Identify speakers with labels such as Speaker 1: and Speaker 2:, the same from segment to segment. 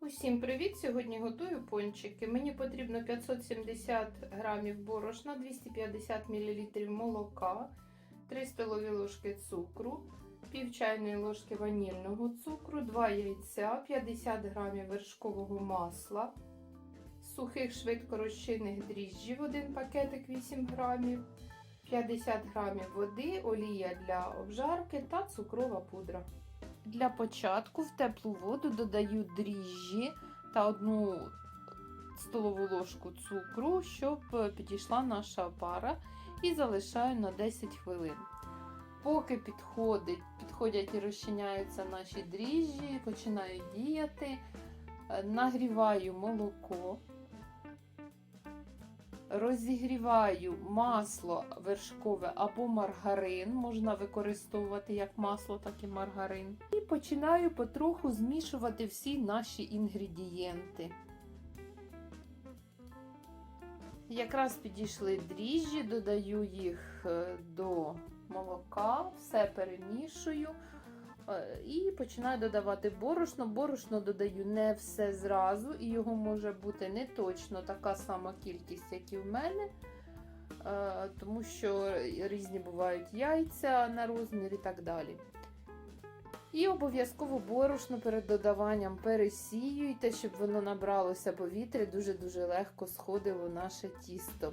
Speaker 1: Усім привіт! Сьогодні готую пончики. Мені потрібно 570 грамів борошна, 250 мл молока, 3 столові ложки цукру, пів чайної ложки ванільного цукру, 2 яйця, 50 грамів вершкового масла, сухих швидко розчинних дріжджів, 1 пакетик 8 грамів, 50 грамів води, олія для обжарки та цукрова пудра. Для початку в теплу воду додаю дріжджі та одну столову ложку цукру, щоб підійшла наша пара, і залишаю на 10 хвилин. Поки підходить, підходять і розчиняються наші дріжджі, починають діяти, нагріваю молоко. Розігріваю масло вершкове або маргарин, можна використовувати як масло, так і маргарин. І починаю потроху змішувати всі наші інгредієнти. Якраз підійшли дріжджі, додаю їх до молока, все перемішую. І починаю додавати борошно. Борошно додаю не все зразу, і його може бути не точно така сама кількість, як і в мене, тому що різні бувають яйця на розмір і так далі. І обов'язково борошно перед додаванням пересіюйте, щоб воно набралося повітря, дуже-дуже легко сходило наше тісто.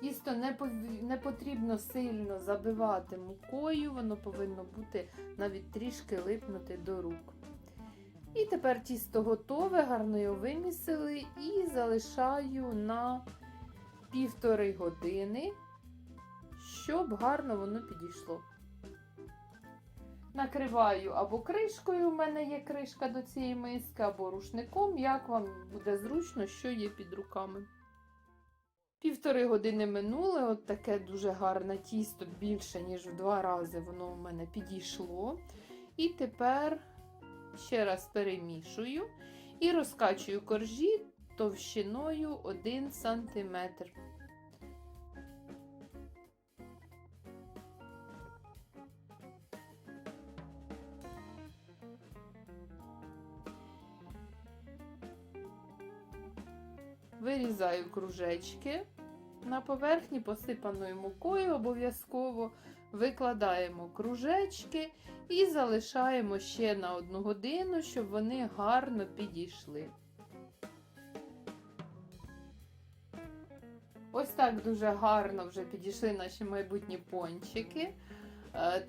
Speaker 1: Тісто не пов... не потрібно сильно забивати мукою, воно повинно бути навіть трішки липнути до рук. І тепер тісто готове, гарно його вимісили і залишаю на півтори години, щоб гарно воно підійшло. Накриваю або кришкою, у мене є кришка до цієї миски, або рушником, як вам буде зручно, що є під руками. Півтори години минули, от таке дуже гарне тісто, більше, ніж в два рази воно у мене підійшло. І тепер ще раз перемішую і розкачую коржі товщиною 1 см. Вирізаю кружечки. На поверхні посипаною мукою обов'язково викладаємо кружечки і залишаємо ще на одну годину, щоб вони гарно підійшли. Ось так дуже гарно вже підійшли наші майбутні пончики.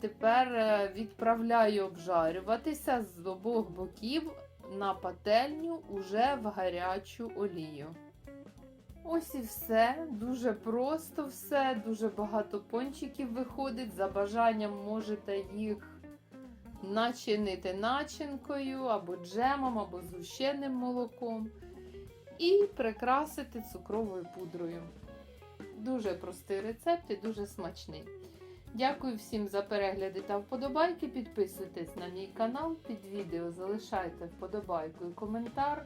Speaker 1: Тепер відправляю обжарюватися з обох боків на пательню уже в гарячу олію. Ось і все. Дуже просто все, дуже багато пончиків виходить. За бажанням можете їх начинити начинкою, або джемом, або згущеним молоком. І прикрасити цукровою пудрою. Дуже простий рецепт і дуже смачний. Дякую всім за перегляди та вподобайки. Підписуйтесь на мій канал, під відео залишайте вподобайку і коментар.